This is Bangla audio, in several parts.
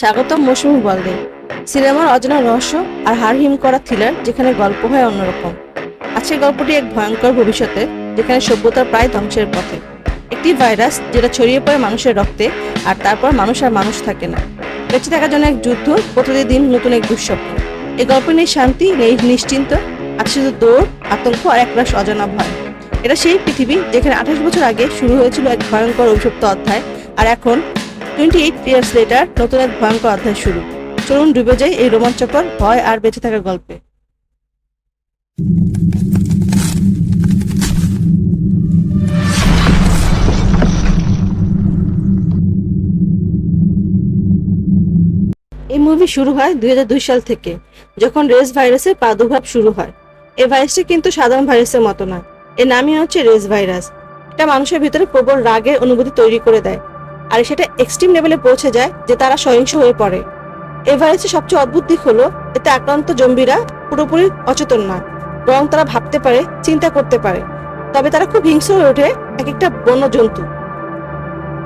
স্বাগতম মৌসুমী বলদে সিনেমার অজানা রহস্য আর হার হিম করা থ্রিলার যেখানে গল্প হয় অন্যরকম। আজকের গল্পটি এক ভয়ঙ্কর ভবিষ্যতে যেখানে সভ্যতা প্রায় ধ্বংসের পথে। একটি ভাইরাস যেটা ছড়িয়ে পড়ে মানুষের রক্তে আর তারপর মানুষ আর মানুষ থাকে না। বেঁচে থাকার জন্য এক যুদ্ধ, প্রতিদিন নতুন এক দুঃস্বপ্ন। এই গল্পে নেই শান্তি, নেই নিশ্চিন্ত আছে শুধু দৌড়, আতঙ্ক আর একরাশ অজানা ভয়। এটা সেই পৃথিবী যেখানে আঠাশ বছর আগে শুরু হয়েছিল এক ভয়ঙ্কর অভিশপ্ত অধ্যায়, আর এখন টোয়েন্টি এইট ইয়ার্স লেটার নতুন এক ভয়ঙ্কর অধ্যায় শুরু। চলুন ডুবে যাই এই রোমাঞ্চকর ভয় আর বেঁচে থাকার গল্পে। এই মুভি শুরু হয় দুই হাজার দুই সাল থেকে, যখন রেস ভাইরাসের প্রাদুর্ভাব শুরু হয়। এই ভাইরাসটি কিন্তু সাধারণ ভাইরাসের মতো না এর নামই হচ্ছে রেস ভাইরাস। এটা মানুষের ভিতরে প্রবল রাগের অনুভূতি তৈরি করে দেয়। আর সেটা এক্সট্রিম লেভেলে পৌঁছে যায় যে তারা সহিংস হয়ে পড়ে। এই ভাইরাসের সবচেয়ে অদ্ভুত দিক হলো, এতে আক্রান্ত জম্বিরা পুরোপুরি অচেতন নয় বরং তারা ভাবতে পারে, চিন্তা করতে পারে। তবে তারা খুব হিংস্র হয়ে ওঠে এক একটা বন্য জন্তু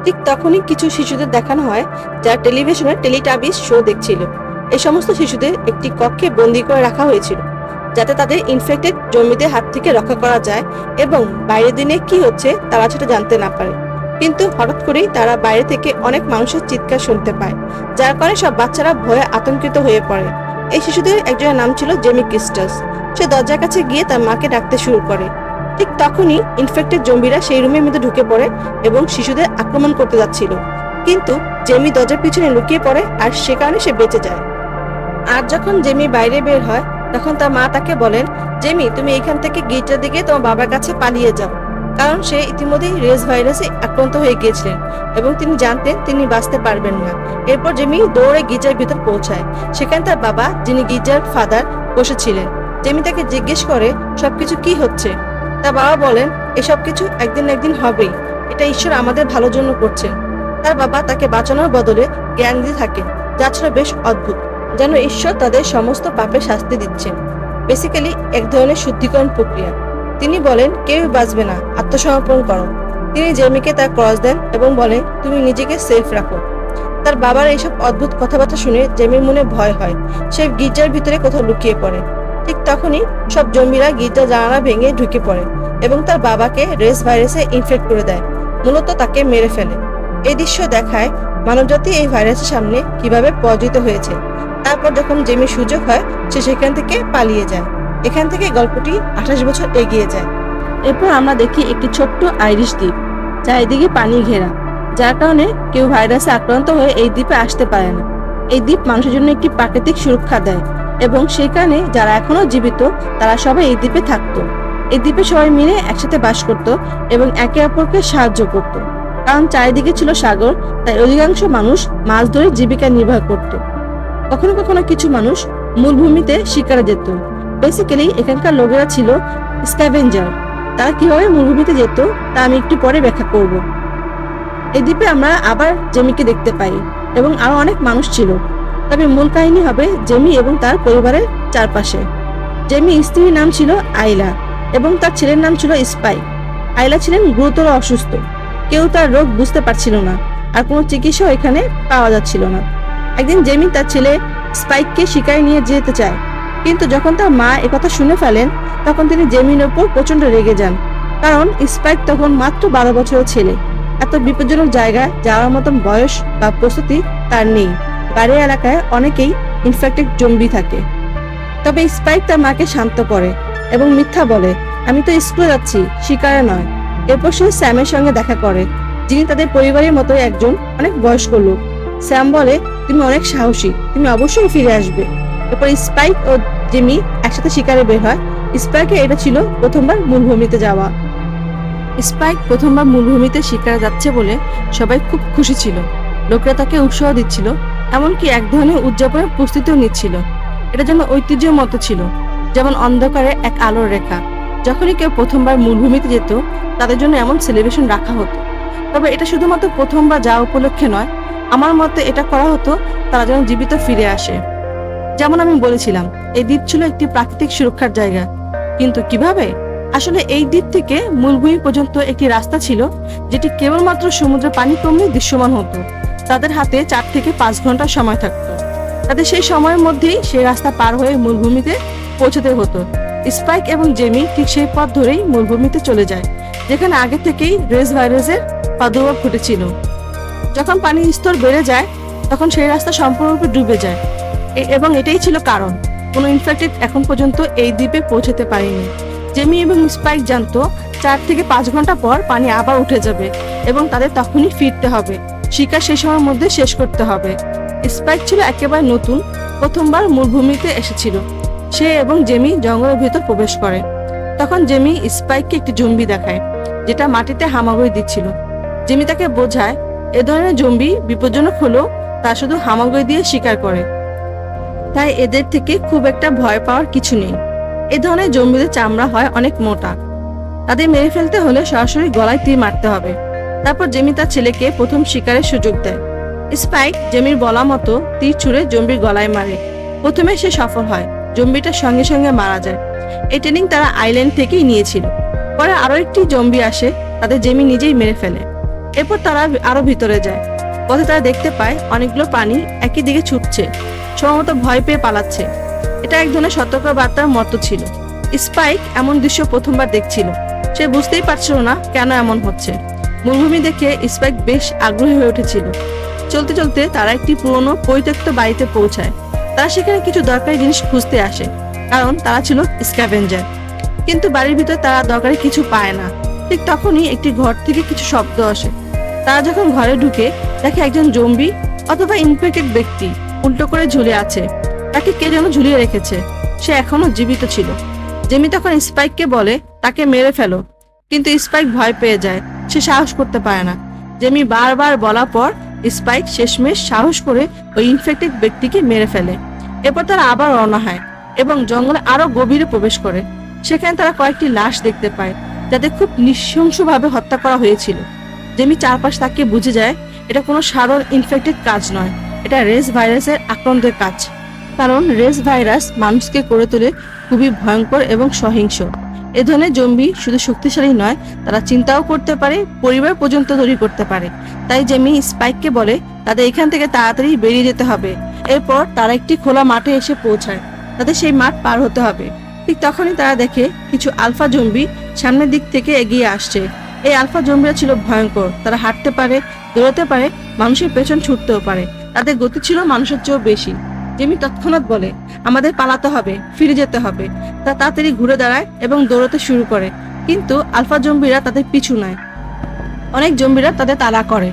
ঠিক তখনই কিছু শিশুদের দেখানো হয়, যারা টেলিভিশনে টেলিটাবিস শো দেখছিল। এই সমস্ত শিশুদের একটি কক্ষে বন্দি করে রাখা হয়েছিল, যাতে তাদের ইনফেক্টেড জম্বিদের হাত থেকে রক্ষা করা যায় এবং বাইরের দিনে কি হচ্ছে তারা সেটা জানতে না পারে। কিন্তু হঠাৎ করেই তারা বাইরে থেকে অনেক মানুষের চিৎকার শুনতে পায়, যার কারণে সব বাচ্চারা ভয়ে আতঙ্কিত হয়ে পড়ে। এই শিশুদের একজনের নাম ছিল জেমি ক্রিস্টাস। সে দরজার কাছে গিয়ে তার মাকে ডাকতে শুরু করে। ঠিক তখনই ইনফেক্টেড জম্বিরা সেই রুমের মধ্যে ঢুকে পড়ে এবং শিশুদের আক্রমণ করতে যাচ্ছিল। কিন্তু জেমি দরজার পিছনে লুকিয়ে পড়ে আর সে কারণে সে বেঁচে যায়। আর যখন জেমি বাইরে বের হয়, তখন তার মা তাকে বলেন, জেমি, তুমি এখান থেকে গিটার দিকে তোমার বাবার কাছে পালিয়ে যাও। কারণ সে ইতিমধ্যেই রেস ভাইরাসে আক্রান্ত হয়ে গিয়েছিলেন এবং তিনি জানতেন তিনি বাঁচতে পারবেন না। এরপর জেমি দৌড়ে গির্জার ভিতর পৌঁছায়। সেখানে তার বাবা, যিনি গির্জার ফাদার, বসেছিলেন। জেমি তাকে জিজ্ঞেস করে, সবকিছু কি হচ্ছে? তার বাবা বলেন এসব কিছু একদিন একদিন হবেই। এটা ঈশ্বর আমাদের ভালোর জন্য করছেন। তার বাবা তাকে বাঁচানোর বদলে জ্ঞান দিয়ে থাকেন যা ছিল বেশ অদ্ভুত, যেন ঈশ্বর তাদের সমস্ত পাপে শাস্তি দিচ্ছেন। বেসিক্যালি এক ধরনের শুদ্ধিকরণ প্রক্রিয়া। তিনি বলেন কেউ বাঁচবে না। আত্মসমর্পণ করো। তিনি জেমিকে তার ক্রস দেন এবং বলেন তুমি নিজেকে সেফ রাখো। তার বাবার এইসব অদ্ভুত কথাবার্তা শুনে জেমির মনে ভয় হয়। সে গির্জার ভিতরে কোথাও লুকিয়ে পড়ে। ঠিক তখনই সব জম্বিরা গির্জার জানালা ভেঙে ঢুকে পড়ে এবং তার বাবাকে রেস ভাইরাসে ইনফেক্ট করে দেয়। মূলত তাকে মেরে ফেলে। এই দৃশ্য দেখায় মানবজাতি এই ভাইরাসের সামনে কীভাবে পরাজিত হয়েছে। তারপর যখন জেমির সুযোগ হয়, সে সেখান থেকে পালিয়ে যায়। এখান থেকে গল্পটি আঠাশ বছর এগিয়ে যায়। এরপর আমরা দেখি একটি ছোট্ট আইরিশ দ্বীপ চারিদিকে পানি ঘেরা, যার কারণে কেউ ভাইরাসে আক্রান্ত হয়ে এই দ্বীপে আসতে পারে না। এই দ্বীপ মানুষের জন্য একটি প্রাকৃতিক সুরক্ষা দেয় এবং সেই কারণে যারা এখনও জীবিত, তারা সবাই এই দ্বীপে থাকতো। এই দ্বীপে সবাই মিলে একসাথে বাস করত এবং একে অপরকে সাহায্য করত। কারণ চারিদিকে ছিল সাগর, তাই অধিকাংশ মানুষ মাছ ধরে জীবিকা নির্বাহ করত। কখনো কখনো কিছু মানুষ মূলভূমিতে শিকারে যেত। বেসিক্যালি এখানকার লোকেরা ছিল স্ক্যাভেঞ্জার তারা কীভাবে মরুভূমিতে যেত, তা আমি একটু পরে ব্যাখ্যা করব। এই দ্বীপে আমরা আবার জেমিকে দেখতে পাই, এবং আরও অনেক মানুষ ছিল। তবে মূল কাহিনী হবে জেমি এবং তার পরিবারের চারপাশে। জেমি স্ত্রীর নাম ছিল আইলা, এবং তার ছেলের নাম ছিল স্পাই আইলা ছিলেন গুরুতর অসুস্থ। কেউ তার রোগ বুঝতে পারছিল না, আর কোনো চিকিৎসাও এখানে পাওয়া যাচ্ছিল না। একদিন জেমি তার ছেলে স্পাইককে শিকারে নিয়ে যেতে চায়। কিন্তু যখন তার মা একথা শুনে ফেলেন, তখন তিনি জেমির ওপর প্রচণ্ড রেগে যান। কারণ স্পাইক তখন মাত্র বারো বছরের ছেলে। এত বিপজ্জনক জায়গায় যাওয়ার মতন বয়স বা প্রস্তুতি তার নেই। বাড়ি এলাকায় অনেকেই ইনফেক্টেড জম্বি থাকে। তবে স্পাইক তার মাকে শান্ত করে এবং মিথ্যা বলে, আমি তো স্কুলে যাচ্ছি, শিকারে নয়। এরপর সে স্যামের সঙ্গে দেখা করে, যিনি তাদের পরিবারের মতো একজন অনেক বয়স্ক লোক। স্যাম বলে, তুমি অনেক সাহসী, তুমি অবশ্যই ফিরে আসবে। এরপর স্পাইক ও জিমি একসাথে শিকারে বের হয়। স্পাইকের এটা ছিল প্রথমবার মূলভূমিতে যাওয়া। স্পাইক প্রথমবার মূলভূমিতে শিকারে যাচ্ছে বলে সবাই খুব খুশি ছিল। লোকেরা তাকে উৎসাহ দিচ্ছিল, এমনকি এক ধরনের উদযাপনের প্রস্তুতিও নিচ্ছিল। এটা যেন ঐতিহ্যের মতো ছিল, যেমন অন্ধকারে এক আলোর রেখা। যখনই কেউ প্রথমবার মূলভূমিতে যেত, তাদের জন্য এমন সেলিব্রেশন রাখা হতো। তবে এটা শুধুমাত্র প্রথমবার যাওয়া উপলক্ষে নয়, আমার মতে এটা করা হতো তারা যেন জীবিত ফিরে আসে। যেমন আমি বলেছিলাম, এই দ্বীপ ছিল একটি প্রাকৃতিক সুরক্ষার জায়গা। কিন্তু কীভাবে? আসলে এই দ্বীপ থেকে মূলভূমি পর্যন্ত একটি রাস্তা ছিল, যেটি কেবলমাত্র সমুদ্রের পানি কমলে দৃশ্যমান হতো। তাদের হাতে চার থেকে পাঁচ ঘণ্টা সময় থাকতো। তাদের সেই সময়ের মধ্যেই সেই রাস্তা পার হয়ে মূলভূমিতে পৌঁছতে হতো। স্পাইক এবং জেমি ঠিক সেই পথ ধরেই মরুভূমিতে চলে যায়, যেখানে আগে থেকেই রেস ভাইরাসের প্রাদুর্ভাব ঘটেছিল। যখন পানির স্তর বেড়ে যায়, তখন সেই রাস্তা সম্পূর্ণরূপে ডুবে যায়। এটাই ছিল কারণ। কোনো ইনফেক্টেড এখন পর্যন্ত এই দ্বীপে পৌঁছতে পারেনি। জেমি এবং স্পাইক জানতো, চার থেকে পাঁচ ঘণ্টা পর পানি আবার উঠে যাবে এবং তাদের তখনই ফিরতে হবে। শিকার সেই সময়ের মধ্যে শেষ করতে হবে। স্পাইক ছিল একেবারে নতুন, প্রথমবার মরুভূমিতে এসেছিল। সে এবং জেমি জঙ্গলের ভেতর প্রবেশ করে। তখন জেমি স্পাইককে একটি জম্বি দেখায়, যেটা মাটিতে হামাগুড়ি দিচ্ছিল। জেমি তাকে বোঝায়, এ ধরনের জম্বি বিপজ্জনক হলেও তা শুধু হামাগুড়ি দিয়ে শিকার করে। তাই এদের থেকে খুব একটা ভয় পাওয়ার কিছু নেই। এ ধরনের জম্বিদের চামড়া হয় অনেক মোটা। তাদের মেরে ফেলতে হলে সরাসরি গলায় তীর মারতে হবে। তারপর জেমি তার ছেলেকে প্রথম শিকারের সুযোগ দেয়। স্পাইক জেমির বলা মতো তীর ছুঁড়ে জম্বির গলায় মারে। প্রথমে সে সফল হয় জম্বিটার সঙ্গে সঙ্গে মারা যায়। এই ট্রেনিং তারা আইল্যান্ড থেকেই নিয়েছিল। পরে আরও একটি জম্বি আসে তাদের জেমি নিজেই মেরে ফেলে। এরপর তারা আরও ভিতরে যায়। পথে তারা দেখতে পায় অনেকগুলো প্রাণী একই দিকে ছুটছে। সম্ভবত ভয় পেয়ে পালাচ্ছে। এটা এক ধরনের সতর্ক বার্তার মতো ছিল। স্পাইক এমন দৃশ্য প্রথমবার দেখছিল। সে বুঝতেই পারছিল না কেন এমন হচ্ছে। মরুভূমি দেখে স্পাইক বেশ আগ্রহী হয়ে উঠেছিল। চলতে চলতে তারা একটি পুরনো পরিত্যক্ত বাড়িতে পৌঁছায়। তারা সেখানে কিছু দরকারি জিনিস খুঁজতে আসে, কারণ তারা ছিল স্ক্যাভেঞ্জার। কিন্তু বাড়ির ভিতর তারা দরকারি কিছু পায় না। ঠিক তখনই একটি ঘর থেকে কিছু শব্দ আসে। তারা যখন ঘরে ঢুকে, দেখে একজন জম্বি অথবা ইনফেক্টেড ব্যক্তি। উল্টো করে ঝুলে আছে। তাকে কে যেন ঝুলিয়ে রেখেছে। সে এখনও জীবিত ছিল। জেমি তখন স্পাইককে বলে, তাকে মেরে ফেলো। কিন্তু স্পাইক ভয় পেয়ে যায়। সে সাহস করতে পারে না। জেমি বারবার বলার পর স্পাইক শেষমেশ সাহস করে ওই ইনফেক্টেড ব্যক্তিকে মেরে ফেলে। এরপর তারা আবার রওনা হয় এবং জঙ্গলে আরও গভীরে প্রবেশ করে। সেখানে তারা কয়েকটি লাশ দেখতে পায় যাদের খুব নৃশংসভাবে হত্যা করা হয়েছিল। জেমি চারপাশ তাকে বুঝে যায়, এটা কোনো সাধারণ ইনফেক্টেড কাজ নয়। এটা রেস ভাইরাসের আক্রান্তের কাজ। কারণ রেস ভাইরাস মানুষকে করে তোলে খুবই ভয়ঙ্কর এবং সহিংস। এ ধরনের জম্বি শুধু শক্তিশালী নয়, তারা চিন্তাও করতে পারে, পরিবার পর্যন্ত তৈরি করতে পারে। তাই জেমি স্পাইককে বলে, তাদের এখান থেকে তাড়াতাড়ি বেরিয়ে যেতে হবে। এরপর তারা একটি খোলা মাঠে এসে পৌঁছায়। তাদের সেই মাঠ পার হতে হবে। ঠিক তখনই তারা দেখে কিছু আলফা জম্বি সামনের দিক থেকে এগিয়ে আসছে। এই আলফা জম্বিরা ছিল ভয়ঙ্কর। তারা হাঁটতে পারে, দৌড়াতে পারে, মানুষের পেছন ছুটতেও পারে। তাদের গতি ছিল মানুষের চেয়েও বেশি। জেমি তৎক্ষণাৎ বলে, আমাদের পালাতে হবে, ফিরে যেতে হবে। তা তাড়াতাড়ি ঘুরে দাঁড়ায় এবং দৌড়াতে শুরু করে। কিন্তু আলফা জম্বিরা তাদের পিছু নেয়। অনেক জম্বিরা তাদের তাড়া করে।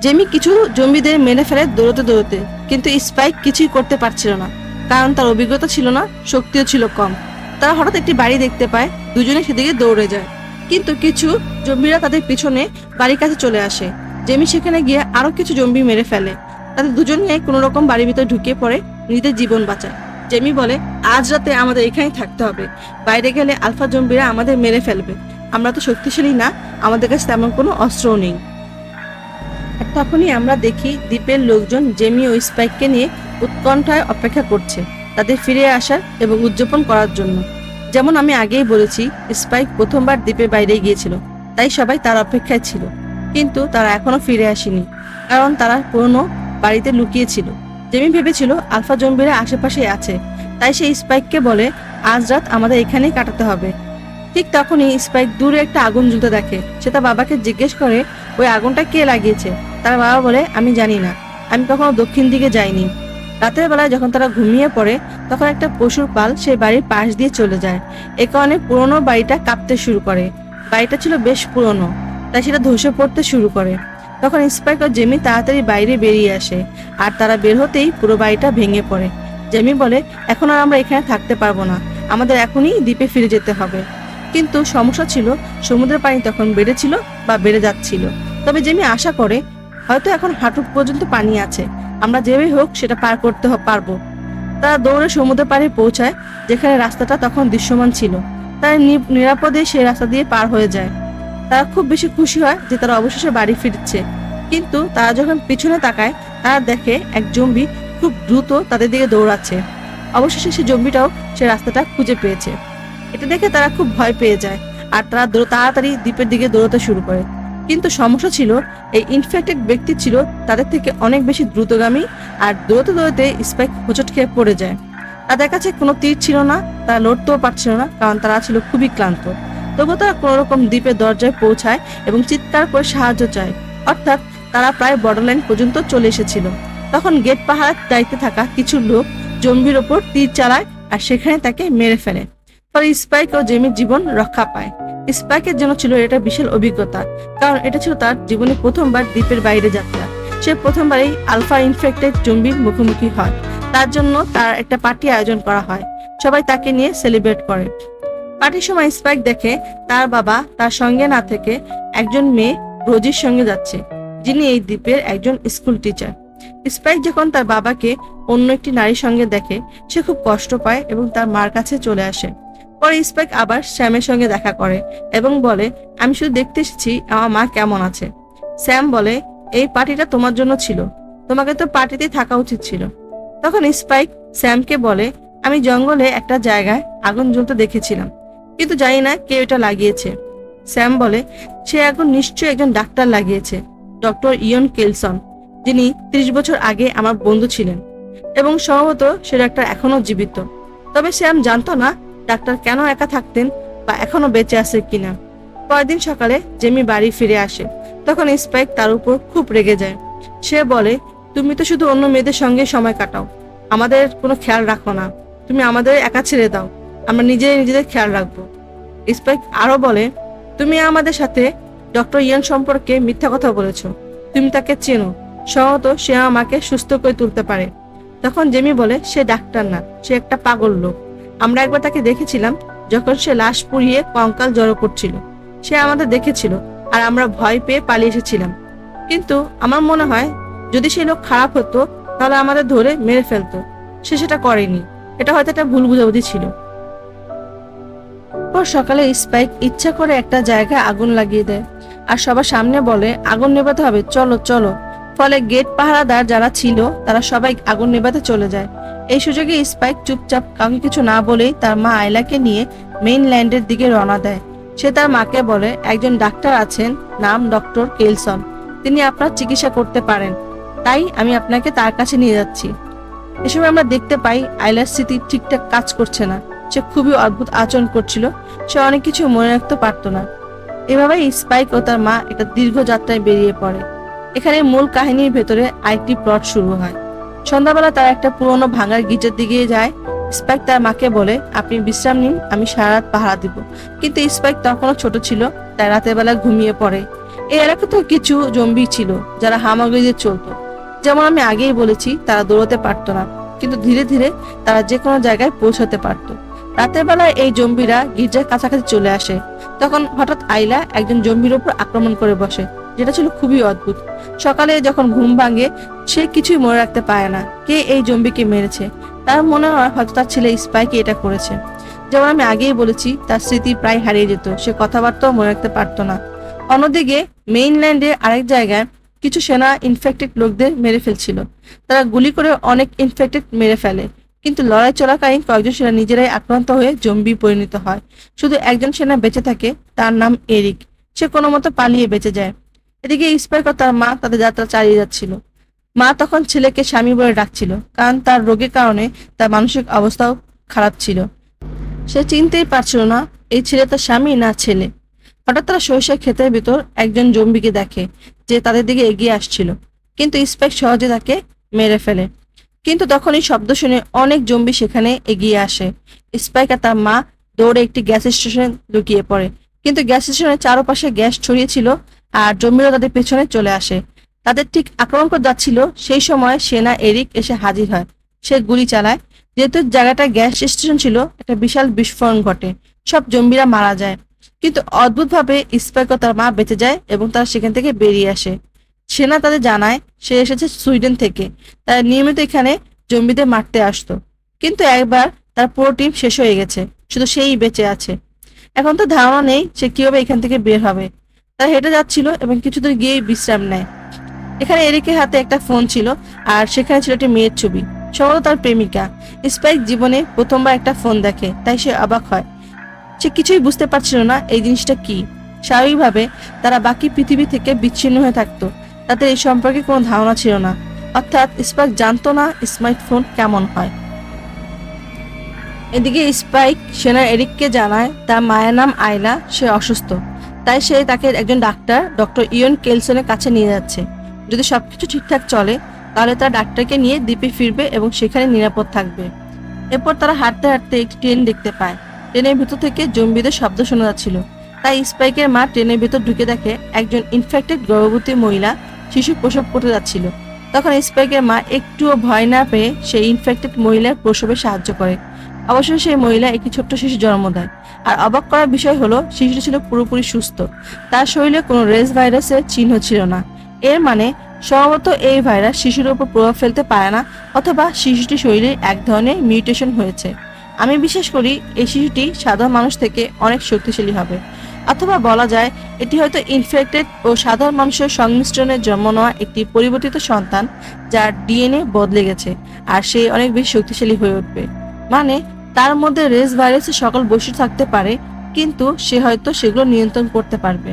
জেমি কিছু জম্বিদের মেরে ফেলে দৌড়তে দৌড়তে, কিন্তু স্পাইক কিছুই করতে পারছিল না, কারণ তার অভিজ্ঞতা ছিল না, শক্তিও ছিল কম। তারা হঠাৎ একটি বাড়ি দেখতে পায়, দুজনে সেদিকে দৌড়ে যায়। কিন্তু কিছু জম্বিরা তাদের পিছনে বাড়ির কাছে চলে আসে। জেমি সেখানে গিয়ে আরও কিছু জম্বি মেরে ফেলে। তাদের দুজনে কোনো রকম বাড়ির ভিতরে ঢুকে পড়ে, নিজেদের জীবন বাঁচায়। জেমি বলে, আজ রাতে আমাদের এখানেই থাকতে হবে। বাইরে গেলে আলফা জম্বিরা আমাদের মেরে ফেলবে। আমরা তো শক্তিশালী না, আমাদের কাছে তেমন কোনো অস্ত্রও নেই। আর তখনই আমরা দেখি দ্বীপের লোকজন জেমি ও স্পাইককে নিয়ে উৎকণ্ঠায় অপেক্ষা করছে, তাদের ফিরে আসার এবং উদযাপন করার জন্য। যেমন আমি আগেই বলেছি, স্পাইক প্রথমবার দ্বীপের বাইরে গিয়েছিল, তাই সবাই তার অপেক্ষায় ছিল। কিন্তু তারা এখনও ফিরে আসেনি, কারণ তারা পুরনো বাড়িতে লুকিয়েছিল। জেমি ভেবেছিল আলফা জম্বিরা আশেপাশে আছে, তাই সে স্পাইককে বলে, আজ রাত আমাদের এখানেই কাটাতে হবে। ঠিক তখনই স্পাইক দূরে একটা আগুন জ্বলতে দেখে। সে তার বাবাকে জিজ্ঞেস করে, ওই আগুনটা কে লাগিয়েছে? তার বাবা বলে, আমি জানি না। আমি কখনো দক্ষিণ দিকে যাইনি। রাতের বেলায় যখন তারা ঘুমিয়ে পড়ে, তখন একটা পশুর পাল সেই বাড়ির পাশ দিয়ে চলে যায়। এ কারণে পুরনো বাড়িটা কাঁপতে শুরু করে। বাড়িটা ছিল বেশ পুরনো, তাই সেটা ধসে পড়তে শুরু করে। তখন ও জেমি তাড়াতাড়ি বাইরে বেরিয়ে আসে। আর তারা বের হতেই পুরো বাড়িটা ভেঙে পড়ে। জেমি বলে, এখন আর আমরা এখানে থাকতে পারব না। আমাদের এখনই দ্বীপে ফিরে যেতে হবে। কিন্তু সমস্যা ছিল, সমুদ্রের পানি তখন বেড়েছিল বা বেড়ে যাচ্ছিল। তবে জেমি আশা করে, হয়তো এখন হাঁটু পর্যন্ত পানি আছে। আমরা যেভাবেই হোক সেটা পার করতে পারব। তারা দৌড়ে সমুদ্রের পাড়ে পৌঁছায়, যেখানে রাস্তাটা তখন দৃশ্যমান ছিল। নি- নিরাপদে সেই রাস্তা দিয়ে পার হয়ে যায়। তারা খুব বেশি খুশি হয় যে তারা অবশেষে বাড়ি ফিরছে। কিন্তু তারা যখন পিছনে তাকায়, তারা দেখে এক জম্বি খুব দ্রুত তাদের দিকে দৌড়াচ্ছে। অবশেষে সেই জম্বিটাও সে রাস্তাটা খুঁজে পেয়েছে। এটা দেখে তারা খুব ভয় পেয়ে যায় আর তারা তাড়াতাড়ি দ্বীপের দিকে দৌড়াতে শুরু করে। কিন্তু সমস্যা ছিল, এই ইনফেক্টেড ব্যক্তি ছিল তাদের থেকে অনেক বেশি দ্রুতগামী আর দৌড়তে দৌড়তে স্পাইক হোঁচট খেয়ে পড়ে যায়। তাদের কাছে কোনো তীর ছিল না, তারা লড়তেও পারছিল না কারণ তারা ছিল খুবই ক্লান্ত। তবুও তারা কোনো রকম দ্বীপের দরজায় পৌঁছায় এবং চিৎকার করে সাহায্য চায়। অর্থাৎ তারা প্রায় বর্ডারলাইন পর্যন্ত চলে এসেছিল। তখন গেট পাহাড় দায়িত্বে থাকা কিছু লোক জম্বির ওপর তীর চালায় আর সেখানে তাকে মেরে ফেলে। ফলে স্পাইক ও জেমির জীবন রক্ষা পায়। স্পাইকের জন্য ছিল এটা বিশাল অভিজ্ঞতা, কারণ এটা ছিল তার জীবনে প্রথমবার দ্বীপের বাইরে যাত্রা। সে প্রথমবারই আলফা ইনফেক্টেড জম্বির মুখোমুখি হয়। তার জন্য তার একটা পার্টি আয়োজন করা হয়। সবাই তাকে নিয়ে সেলিব্রেট করে। পার্টির সময় স্পাইক দেখে তার বাবা তার সঙ্গে না থেকে একজন মেয়ে রোজির সঙ্গে যাচ্ছে, যিনি এই দ্বীপের একজন স্কুল টিচার। স্পাইক যখন তার বাবাকে অন্য একটি নারীর সঙ্গে দেখে, সে খুব কষ্ট পায় এবং তার মার কাছে চলে আসে। পরে স্পাইক আবার স্যামের সঙ্গে দেখা করে এবং বলে, আমি শুধু দেখতে এসেছি, আমার মা কেমন আছে? স্যাম বলে, এই পার্টিটা তোমার জন্য ছিল। তোমাকে তো পার্টিতে থাকা উচিত ছিল। তখন স্পাইক স্যামকে বলে, আমি জঙ্গলে একটা জায়গায় আগুন জ্বলতে দেখেছিলাম। কিন্তু জানি না কে এটা লাগিয়েছে। স্যাম বলে, সে এখন নিশ্চয়ই একজন ডাক্তার লাগিয়েছে, ডক্টর ইয়ন কেলসন, যিনি ত্রিশ বছর আগে আমার বন্ধু ছিলেন এবং সম্ভবত সে ডাক্তার এখনও জীবিত। তবে স্যাম জানতো না ডাক্তার কেন একা থাকতেন বা এখনও বেঁচে আছে কিনা। পরের দিন সকালে জেমি বাড়ি ফিরে আসে। তখন স্পাইক তার উপর খুব রেগে যায়। সে বলে, তুমি তো শুধু অন্য মেয়েদের সঙ্গে সময় কাটাও। আমাদের কোনো খেয়াল রাখো না। তুমি আমাদের একা ছেড়ে দাও। আমরা নিজেরাই নিজেদের খেয়াল রাখব। স্পাইক আরও বলে, তুমি আমাদের সাথে ডক্টর ইয়ান সম্পর্কে মিথ্যা কথা বলেছ। তুমি তাকে চেনো। সম্ভবত সে আমাকে সুস্থ করে তুলতে পারে। তখন জেমি বলে, সে ডাক্তার না, সে একটা পাগল লোক। আমরা একবার তাকে দেখেছিলাম যখন সে লাশ পুড়িয়ে কঙ্কাল জড়ো করছিল। সে আমাদের দেখেছিল আর আমরা ভয় পেয়ে পালিয়ে এসেছিলাম। কিন্তু আমার মনে হয়, যদি সেই লোক খারাপ হতো, তাহলে আমাদের ধরে মেরে ফেলতো। সে সেটা করেনি। এটা হয়তো একটা ভুল বুঝাবুঝি ছিল। পর সকালে স্পাইক ইচ্ছা করে একটা জায়গায় আগুন লাগিয়ে দেয়। আর সবার সামনে বলে, আগুন নেভাতে হবে, চলো চলো। ফলে গেট পাহারাদার যারা ছিল, তারা সবাই আগুন নেভাতে চলে যায়। এই সুযোগে স্পাইক চুপচাপ কাউকে কিছু না বলেই তার মা আয়লাকে নিয়ে মেইন ল্যান্ডের দিকে রওনা দেয়। সে তার মাকে বলে, একজন ডাক্তার আছেন, নাম ডক্টর কেলসন। তিনি আপনার চিকিৎসা করতে পারেন। তাই আমি আপনাকে তার কাছে নিয়ে যাচ্ছি। এসব আমরা দেখতে পাই আইলার স্মৃতি ঠিকঠাক কাজ করছে না। সে খুবই অদ্ভুত আচরণ করছিল। সে অনেক কিছু মনে রাখতে পারতো না। এভাবেই স্পাইক ও তার মা একটা দীর্ঘ যাত্রায় বেরিয়ে পড়ে। এখানে মূল কাহিনীর ভেতরে আরেকটি প্লট শুরু হয়। সন্ধ্যাবেলা তারা একটা পুরনো ভাঙার গির্জার দিকে যায়। স্পাইক তার মাকে বলে, আপনি বিশ্রাম নিন, আমি সারা রাত পাহারা দিব। কিন্তু স্পাইক তখনও ছোট ছিল, তাই রাতের বেলা ঘুমিয়ে পড়ে। এই এলাকাতেও কিছু জম্বি ছিল, যারা হামাগুড়িতে চলতো। যেমন আমি আগেই বলেছি, তারা দৌড়তে পারতো না, কিন্তু ধীরে ধীরে তারা যে কোনো জায়গায় পৌঁছাতে পারতো। রাতের বেলায় এই জম্বিরা গির্জার কাছাকাছি চলে আসে। তখন হঠাৎ আইলা একজন জম্বির ওপর আক্রমণ করে বসে, যেটা ছিল খুবই অদ্ভুত। সকালে যখন ঘুম ভাঙে, সে কিছুই মনে রাখতে পারে না, কে এই জম্বিকে মেরেছে। তার মনে হয় হয়তো তার ছেলে স্পাইকে এটা করেছে। যেমন আমি আগেই বলেছি, তার স্মৃতি প্রায় হারিয়ে যেত, সে কথাবার্তাও মনে রাখতে পারতো না। অন্যদিকে মেইনল্যান্ডে আরেক জায়গায় কিছু সেনা ইনফেক্টেড লোকদের মেরে ফেলছিল। তারা গুলি করে অনেক ইনফেক্টেড মেরে ফেলে। কিন্তু লড়াই চলাকালীন কয়েকজন সেনা নিজেরাই আক্রান্ত হয়ে জম্বি পরিণত হয়। শুধু একজন সেনা বেঁচে থাকে, তার নাম এরিক। সে কোনো মতো পালিয়ে বেঁচে যায়। এদিকে স্পাইক তার মা তাদের যাত্রা চালিয়ে যাচ্ছিল। মা তখন ছেলেকে স্বামী বলে ডাকছিল, কারণ তার রোগের কারণে তার মানসিক অবস্থাও খারাপ ছিল। সে চিনতেই পারছিল না, এই ছেলে তার স্বামী না ছেলে। হঠাৎ তারা সরিষার ক্ষেতের ভিতর একজন জম্বিকে দেখে, যে তাদের দিকে এগিয়ে আসছিল। কিন্তু স্পাইক সহজে তাকে মেরে ফেলে। কিন্তু তখন এই শব্দ শুনে অনেক জম্বি সেখানে এগিয়ে আসে। স্পাইক তার মা দৌড়ে একটি গ্যাস স্টেশনে লুকিয়ে পড়ে। কিন্তু গ্যাস স্টেশনের চারপাশে গ্যাস ছড়িয়েছিল আর জম্বিরা তাদের পেছনে চলে আসে। তাদের ঠিক আক্রমণ করে যাচ্ছিল সেই সময় সেনা এরিক এসে হাজির হয়। সে গুলি চালায়। যেহেতু জায়গাটা গ্যাস স্টেশন ছিল, একটা বিশাল বিস্ফোরণ ঘটে। সব জম্বিরা মারা যায়। কিন্তু অদ্ভুতভাবে স্পাইক তার মা বেঁচে যায় এবং তারা সেখান থেকে বেরিয়ে আসে। সেনা তাদের জানায় সে এসেছে সুইডেন থেকে। তারা নিয়মিত এখানে জম্বিদের মারতে আসতো। কিন্তু একবার তার পুরো টিম শেষ হয়ে গেছে। শুধু সেই বেঁচে আছে। এখন তো ধারণা নেই সে কীভাবে এখান থেকে বের হবে। তারা হেঁটে যাচ্ছিল এবং কিছু দূর গিয়ে বিশ্রাম নেয়। এখানে এরিকের হাতে একটা ফোন ছিল আর সেখানে ছিল একটি মেয়ের ছবি। সম্ভবত তার প্রেমিকা। স্পাইক জীবনে প্রথমবার একটা ফোন দেখে, তাই সে অবাক হয়। সে কিছুই বুঝতে পারছিল না এই জিনিসটা কি। স্বাভাবিকভাবে তারা বাকি পৃথিবী থেকে বিচ্ছিন্ন হয়ে থাকতো। তাদের এই সম্পর্কে কোনো ধারণা ছিল না। অর্থাৎ স্পাইক জানতো না স্মার্টফোন কেমন হয়। এদিকে স্পাইক সেনা এরিককে জানায়, তার মায়ের নাম আয়লা, সে অসুস্থ। তাই সে তাকে একজন ডাক্তার, ডক্টর ইয়ন কেলসনের কাছে নিয়ে যাচ্ছে। যদি সবকিছু ঠিকঠাক চলে, তাহলে তারা ডাক্তারকে নিয়ে দ্বীপে ফিরবে এবং সেখানে নিরাপদ থাকবে। এরপর তারা হাঁটতে হাঁটতে একটি ট্রেন দেখতে পায়। ট্রেনের ভিতর থেকে জম্বিদের শব্দ শোনা যাচ্ছিল। তাই স্পাইকের মা ট্রেনের ভেতর ঢুকে দেখে, একজন ইনফেক্টেড গর্ভবতী মহিলা শিশু প্রসব করতে যাচ্ছিল। তখন স্পাইকের মা একটুও ভয় না পেয়ে সেই ইনফেক্টেড মহিলার প্রসবে সাহায্য করে। অবশ্যই সেই মহিলা একটি ছোট্ট শিশু জন্ম দেয়। আর অবাক করার বিষয় হলো, শিশুটি ছিল পুরোপুরি সুস্থ। তার শরীরে কোনো রেস ভাইরাসের চিহ্ন ছিল না। এর মানে সম্ভবত এই ভাইরাস শিশুর উপর প্রভাব ফেলতে পারে না, অথবা শিশুটি শরীরে এক ধরনের মিউটেশন হয়েছে। আমি বিশ্বাস করি, এই শিশুটি সাধারণ মানুষ থেকে অনেক শক্তিশালী হবে। অথবা বলা যায়, এটি হয়তো ইনফেক্টেড ও সাধারণ মানুষের সংমিশ্রণে জন্ম নেওয়া একটি পরিবর্তিত সন্তান যার ডিএনএ বদলে গেছে আর সে অনেক বেশি শক্তিশালী হয়ে উঠবে। মানে তার মধ্যে রেস ভাইরাসের সকল বৈশিষ্ট্য থাকতে পারে, কিন্তু সে হয়তো সেগুলো নিয়ন্ত্রণ করতে পারবে।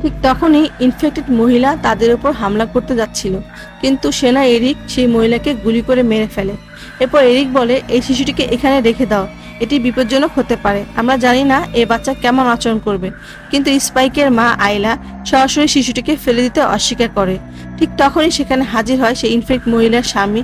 ঠিক তখনই ইনফেক্টেড মহিলা তাদের উপর হামলা করতে যাচ্ছিল, কিন্তু সেনা এরিক সেই মহিলাকে গুলি করে মেরে ফেলে। এরপর এরিক বলে, এই শিশুটিকে এখানে রেখে দাও এটি বিপজ্জনক হতে পারে। আমরা জানি না এ বাচ্চা কেমন আচরণ করবে। কিন্তু স্পাইকের মা আইলা সরাসরি শিশুটিকে ফেলে দিতে অস্বীকার করে। ঠিক তখনই সেখানে হাজির হয় সেই ইনফেক্ট মহিলার স্বামী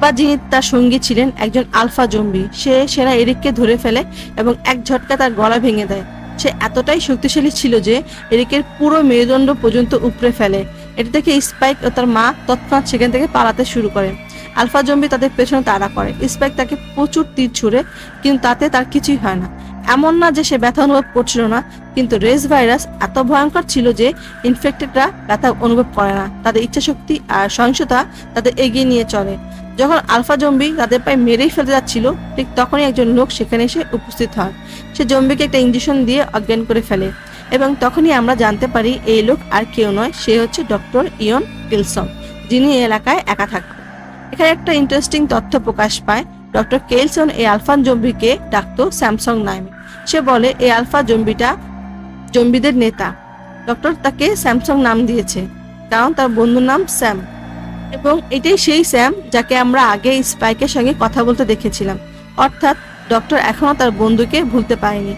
বা যিনি তার সঙ্গী ছিলেন একজন আলফা জম্বি। সে সেরা এরিককে ধরে ফেলে এবং এক ঝটকা তার গলা ভেঙে দেয়। সে এতটাই শক্তিশালী ছিল যে এরিকের পুরো মেরুদণ্ড পর্যন্ত উপড়ে ফেলে। এটি দেখে স্পাইক ও তার মা তৎক্ষণাৎ সেখান থেকে পালাতে শুরু করে আলফা জম্বি তাদের পেছনে তাড়া করে। স্পাইক তাকে প্রচুর তীর ছুড়ে, কিন্তু তাতে তার কিছুই হয় না। এমন না যে সে ব্যথা অনুভব করছিল না, কিন্তু রেস ভাইরাস এত ভয়ঙ্কর ছিল যে ইনফেক্টেডরা ব্যথা অনুভব করে না। তাদের ইচ্ছাশক্তি আর সহিংসতা তাদের এগিয়ে নিয়ে চলে। যখন আলফা জম্বি তাদের পায়ে মেরেই ফেলতে যাচ্ছিল, ঠিক তখনই একজন লোক সেখানে এসে উপস্থিত হয়। সে জম্বিকে একটা ইঞ্জেকশন দিয়ে অজ্ঞান করে ফেলে। এবং তখনই আমরা জানতে পারি, এই লোক আর কেউ নয়, সে হচ্ছে ডক্টর ইয়ন কিলসন যিনি এলাকায় একা থাকতেন। এখানে একটা ইন্টারেস্টিং তথ্য প্রকাশ পায়। ডক্টর কেলসন এই আলফান জম্বিকে ডাকতো স্যামসং নামে। সে বলে এই আলফা জম্বিটা জম্বিদের নেতা। ডক্টর তাকে স্যামসং নাম দিয়েছে, কারণ তার বন্ধুর নাম স্যাম এবং এটাই সেই স্যাম যাকে আমরা আগে স্পাইকের সঙ্গে কথা বলতে দেখেছিলাম। অর্থাৎ ডক্টর এখনও তার বন্ধুকে ভুলতে পারেনি।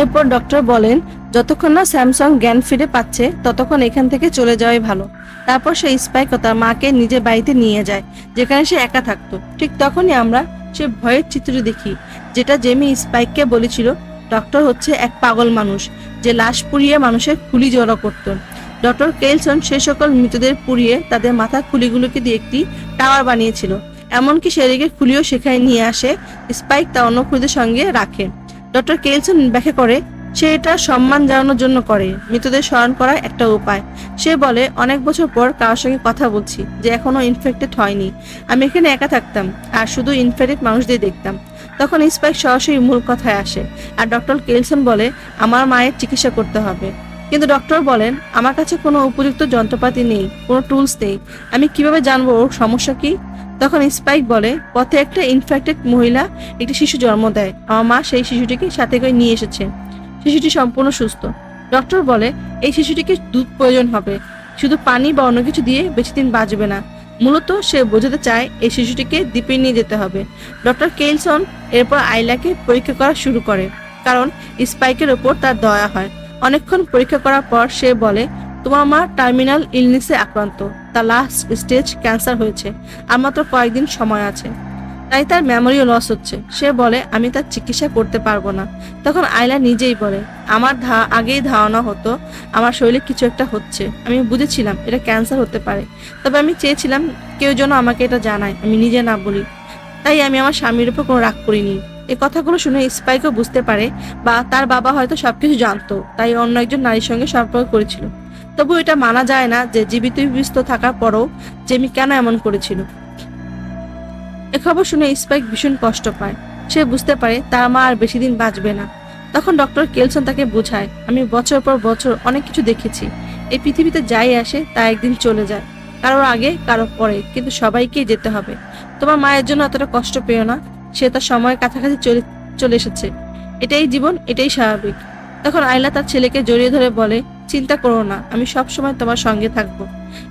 এরপর ডক্টর বলেন যতক্ষণ না স্যামসং জ্ঞান ফিরে পাচ্ছে, ততক্ষণ এখান থেকে চলে যাওয়াই ভালো। তারপর সে স্পাইক তার মাকে নিজের বাড়িতে নিয়ে যায়, যেখানে সে একা থাকতো। ঠিক তখনই আমরা সে ভয়ের চিত্র দেখি, যেটা জেমি স্পাইককে বলেছিল, ডক্টর হচ্ছে এক পাগল মানুষ, যে লাশ পুড়িয়ে মানুষের খুলি জড়ো করত। ডক্টর কেলসন সে সকল মৃতদের পুড়িয়ে তাদের মাথা খুলিগুলোকে দিয়ে একটি টাওয়ার বানিয়েছিল। এমনকি সেদিকে খুলিও সেখানে নিয়ে আসে, স্পাইক তা অন্য খুলিদের সঙ্গে রাখে। ডক্টর কেলসন ব্যাখ্যা করে সে এটা সম্মান জানানোর জন্য করে। মৃতদের স্মরণ করার একটা উপায়। সে বলে, অনেক বছর পর কারোর সঙ্গে কথা বলছি যে এখনও ইনফেক্টেড হয়নি। আমি এখানে একা থাকতাম আর শুধু ইনফেক্টেড মানুষদের দেখতাম। তখন স্পাইক সরাসরি মূল কথায় আসে আর ডক্টর কেলসন বলে, আমার মায়ের চিকিৎসা করতে হবে। কিন্তু ডক্টর বলেন, আমার কাছে কোনো উপযুক্ত যন্ত্রপাতি নেই, কোনো টুলস নেই। আমি কীভাবে জানব ওর সমস্যা কি? তখন স্পাইক বলে, পথে একটা ইনফেক্টেড মহিলা একটি শিশু জন্ম দেয়। আমার মা সেই শিশুটিকে সাথে করে নিয়ে এসেছে। শিশুটি সম্পূর্ণ সুস্থ। ডক্টর বলে, এই শিশুটিকে দুধ প্রয়োজন হবে। শুধু পানি বা অন্য কিছু দিয়ে বেশি দিন বাঁচবে না। মূলত সে বোঝাতে চায়, এই শিশুটিকে দ্বীপে নিয়ে যেতে হবে। ডক্টর কেলসন এরপর আইলাকে পরীক্ষা করা শুরু করে, কারণ স্পাইকের ওপর তার দয়া হয়। অনেকক্ষণ পরীক্ষা করার পর সে বলে, তোমার মা টার্মিনাল ইলনেসে আক্রান্ত। তার লাস্ট স্টেজ ক্যান্সার হয়েছে। আর মাত্র কয়েকদিন সময় আছে। তাই তার মেমোরিও লস হচ্ছে। সে বলে, আমি তার চিকিৎসা করতে পারব না। তখন আয়লা নিজেই বলে, আমার ধা, আগেই ধারণা হতো, আমার শরীরে কিছু একটা হচ্ছে। আমি বুঝেছিলাম এটা ক্যান্সার হতে পারে। তবে আমি চেয়েছিলাম কেউ যেন আমাকে এটা জানায়, আমি নিজে না বলি। তাই আমি আমার স্বামীর উপর কোনো রাগ করিনি। এই কথাগুলো শুনে স্পাইকও বুঝতে পারে বা তার বাবা হয়তো সবকিছু জানতো, তাই অন্য একজন নারীর সঙ্গে সম্পর্ক করেছিল। তবু এটা মানা যায় না যে জীবিত থাকার পরও জেমি কেন এমন করেছিল। এ খবর শুনে স্পাইক ভীষণ কষ্ট পায়। সে বুঝতে পারে তার মা আর বেশি দিন বাঁচবে না। তখন ডক্টর কেলসন তাকে বোঝায়, আমি বছর পর বছর অনেক কিছু দেখেছি। এই পৃথিবীতে যাই আসে তা একদিন চলে যায়। কারোর আগে কারও পরে, কিন্তু সবাইকেই যেতে হবে। তোমার মায়ের জন্য এতটা কষ্ট পেও না। সে তার সময়ের কাছাকাছি চলে চলে এসেছে। এটাই জীবন, এটাই স্বাভাবিক। তখন আয়লা তার ছেলেকে জড়িয়ে ধরে বলে, চিন্তা করো না, আমি সব সময় তোমার সঙ্গে থাকব।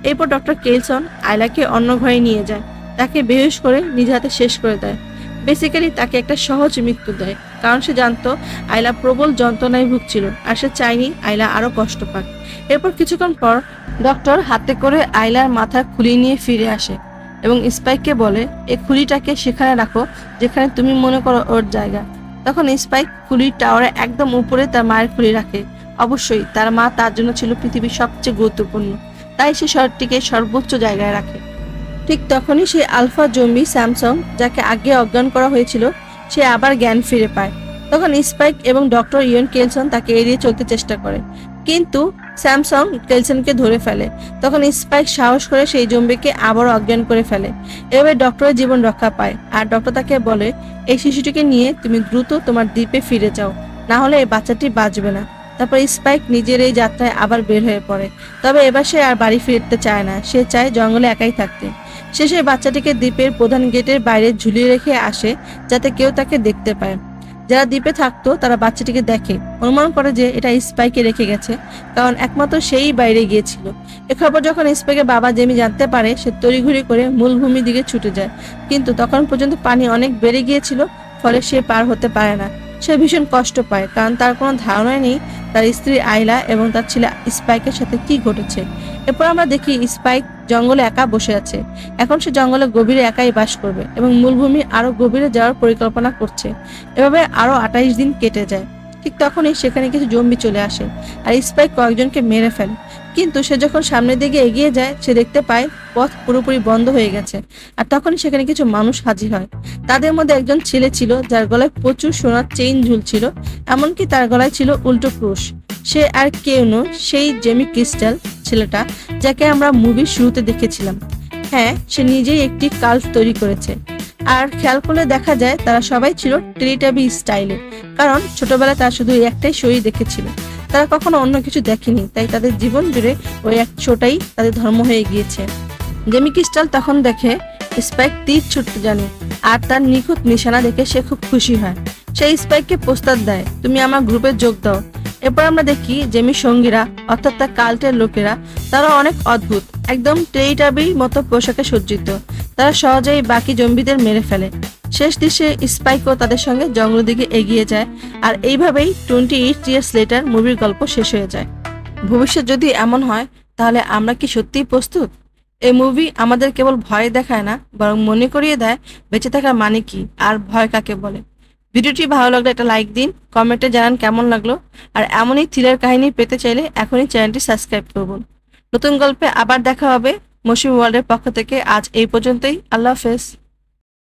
এরপর ডক্টর কেলসন আয়লাকে অন্য ঘরে নিয়ে যায়। তাকে বেহুশ করে নিজ হাতে শেষ করে দেয়। বেসিক্যালি তাকে একটা সহজ মৃত্যু দেয়। কারণ সে জানতো আয়লা প্রবল যন্ত্রণায় ভুগছিল, আর সে চায়নি আয়লা আরও কষ্ট পাক। এরপর কিছুক্ষণ পর ডক্টর হাতে করে আয়লার মাথা খুলি নিয়ে ফিরে আসে এবং স্পাইককে বলে এই খুলিটাকে সেখানে রাখো, যেখানে তুমি মনে করো ওর জায়গা। তখন স্পাইক খুলির টাওয়ারে একদম উপরে তার মায়ের খুলি রাখে। অবশ্যই, তার মা তার জন্য ছিল পৃথিবীর সবচেয়ে গুরুত্বপূর্ণ। তাই সে শহরটিকে সর্বোচ্চ জায়গায় রাখে। ঠিক তখনই সেই আলফা জম্বি স্যামসং, যাকে আগে অজ্ঞান করা হয়েছিল, সে আবার জ্ঞান ফিরে পায়। তখন স্পাইক এবং ডক্টর ইয়ন কেলসন তাকে এড়িয়ে চলতে চেষ্টা করে। কিন্তু স্যামসং কেলসনকে ধরে ফেলে। তখন স্পাইক সাহস করে সেই জম্বিকে আবার অজ্ঞান করে ফেলে। এভাবে ডক্টরের জীবন রক্ষা পায়। আর ডক্টর তাকে বলে, এই শিশুটিকে নিয়ে তুমি দ্রুত তোমার দ্বীপে ফিরে যাও। না হলে এই বাচ্চাটি বাঁচবে না। তারপর স্পাইক নিজের এই যাত্রায় আবার বের হয়ে পড়ে। তবে এবার সে আর বাড়ি ফিরতে চায় না। সে চায় জঙ্গলে একাই থাকতে। শেষে বাচ্চাটিকে দ্বীপের প্রধান গেটের বাইরে ঝুলিয়ে রেখে আসে যাতে কেউ তাকে দেখতে পায়। যারা দ্বীপে থাকতো, তারা বাচ্চাটিকে দেখে। অনুমান করে যে এটা স্পাইকে রেখে গেছে, কারণ একমাত্র সেই বাইরে গিয়েছিল। এ খবর যখন স্পাইকে বাবা জেমি জানতে পারে, সে তড়িঘড়ি করে মূল ভূমির দিকে ছুটে যায়। কিন্তু তখন পর্যন্ত পানি অনেক বেড়ে গিয়েছিল, ফলে সে পার হতে পারে না। সে ভীষণ কষ্ট পায়, কারণ তার কোনো ধারণাই নেই তার স্ত্রী আইলা এবং তার ছেলে স্পাইকের সাথে কি ঘটেছে। এরপর আমরা দেখি স্পাইক জঙ্গলে একা বসে আছে। এখন সে জঙ্গলে গভীরে একাই বাস করবে এবং মূলভূমি আরও গভীরে যাওয়ার পরিকল্পনা করছে। এভাবে আরও আঠাইশ দিন কেটে যায়। ঠিক তখনই সেখানে কিছু জম্বি চলে আসে আর স্পাইক কয়েকজনকে মেরে ফেলে। কিন্তু সে যখন সামনের দিকে এগিয়ে যায়, সে দেখতে পায় পথ পুরোপুরি বন্ধ হয়ে গেছে আর তখনই সেখানে কিছু মানুষ হাজির হয়। তাদের মধ্যে একজন ছেলে ছিল যার গলায় প্রচুর সোনার চেইন ঝুলছিল, এমনকি তার গলায় ছিল উল্টো ক্রুশ। সে আর কেউ নয়, সেই জেমি ক্রিস্টাল ছেলেটা যাকে আমরা মুভির শুরুতে দেখেছিলাম। হ্যাঁ সে নিজেই একটি কাল্ট তৈরি করেছে। আর খেয়াল করলে দেখা যায় তারা সবাই ছিল টেলিটাবি স্টাইলে, কারণ ছোটবেলায় তারা শুধু এই একটাই শরীর দেখেছিল। তারা কখনো অন্য কিছু দেখেনি, তাই তাদের জীবন জুড়ে ওই এক ছোটাই তাদের ধর্ম হয়ে গিয়েছে। জেমি ক্রিস্টাল তখন দেখে, স্পাইক তীর ছুটতে জানে, আর তার নিখুঁত নিশানা দেখে সে খুব খুশি হয়। সেই স্পাইককে প্রস্তাব দেয়, তুমি আমার গ্রুপে যোগ দাও। এরপর আমরা দেখি জেমি সঙ্গীরা, অর্থাৎ তার কাল্টের লোকেরা, তারা অনেক অদ্ভুত, একদম টেরিটাবির মতো পোশাকে সজ্জিত। তারা সহজেই বাকি জম্বিদের মেরে ফেলে। শেষ দৃশ্যে স্পাইকও তাদের সঙ্গে জঙ্গলের দিকে এগিয়ে যায়, আর এইভাবেই টোয়েন্টি এইট ইয়ার্স লেটার মুভির গল্প শেষ হয়ে যায়। ভবিষ্যৎ যদি এমন হয়, তাহলে আমরা কি সত্যিই প্রস্তুত? এই মুভি আমাদের কেবল ভয় দেখায় না, বরং মনে করিয়ে দেয়, বেঁচে থাকার মানে কি, আর ভয় কাকে বলে? ভিডিওটি ভালো লাগলে একটা লাইক দিন কমেন্টে জানান কেমন লাগল। আর এমনই থ্রিলার কাহিনী পেতে চাইলে এখনই চ্যানেলটি সাবস্ক্রাইব করুন। নতুন গল্পে আবার দেখা হবে মৌসুমি ওয়ার্ল্ডের পক্ষ থেকে। আজ এই পর্যন্তই। আল্লাহ হাফেজ।